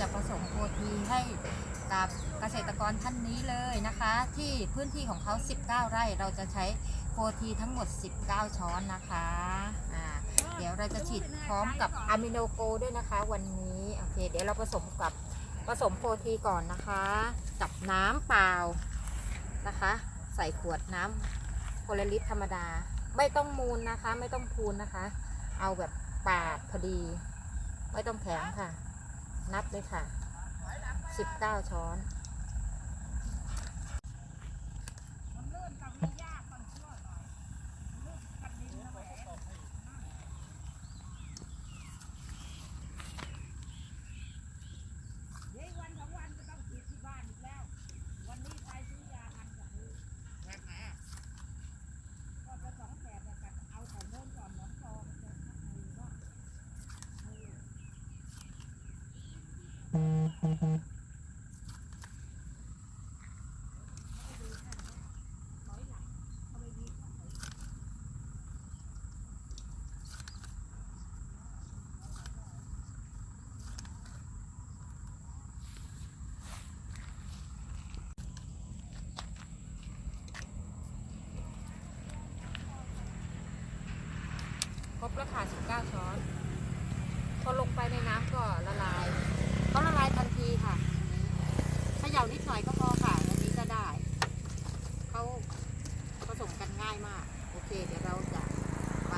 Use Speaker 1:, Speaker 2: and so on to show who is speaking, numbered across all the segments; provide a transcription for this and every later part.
Speaker 1: จะผสมโปรตีให้กับเกษตรกรท่านนี้เลยนะคะ ที่พื้นที่ของเขา 19 ไร่เราจะใช้โปรตีทั้งหมด 19 ช้อนนะคะอ่าเดี๋ยวเราจะฉีดพร้อมกับอะมิโนโกด้วยนะคะ วันนี้โอเค เดี๋ยวเราผสมกับผสมโปรตีก่อนนะคะ กับน้ำเปล่านะคะ ใส่ขวดน้ำโพลาริสธรรมดา ไม่ต้องมูลนะคะ ไม่ต้องพูนนะคะ เอาแบบปาดพอดี ไม่ต้องแข็งค่ะ นับเลยค่ะ 19 ช้อน ครบแล้วค่ะ19 ช้อน พอลงไปในน้ำก็ละลายเขาละลายทันทีค่ะเขย่านิดหน่อยก็พอค่ะอันนี้ก็ได้ เขาผสมกัน ง่ายมาก โอเค เดี๋ยวเราจะไป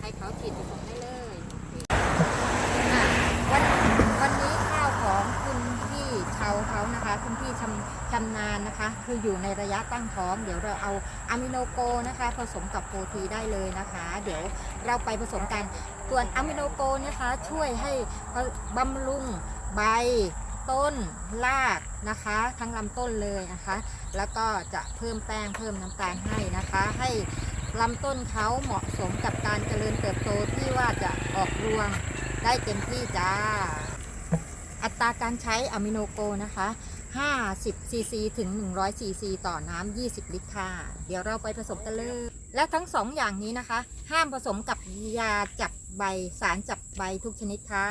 Speaker 1: ให้เขาฉีดผสมได้เลยวันวันนี้ข้าวของคุณพี่เชาเขานะคะ คุณพี่ชำชำนาญนะคะ คืออยู่ในระยะตั้งท้อง เดี๋ยวเราเอาอะมิโนโกนะคะ ผสมกับโปรตีได้เลยนะคะ เดี๋ยวเราไปผสมกันส่วนอะมิโนโกนะคะช่วยให้บำรุงใบ ต้นรากนะคะ ทั้งลำต้นเลยนะคะ แล้วก็จะเพิ่มแป้งเพิ่มน้ำตาลให้นะคะ ให้ลำต้นเขาเหมาะสมกับการเจริญเติบโตที่ว่าจะออกรวงได้เต็มที่จ้า อัตราการใช้อะมิโนโกนะคะ 50 ซีซีถึง 100 ซีซีต่อน้ำ 20 ลิตรค่ะ เดี๋ยวเราไปผสมกันเลย และทั้งสองอย่างนี้นะคะ ห้ามผสมกับยาจับใบสารจับใบทุกชนิดค่ะ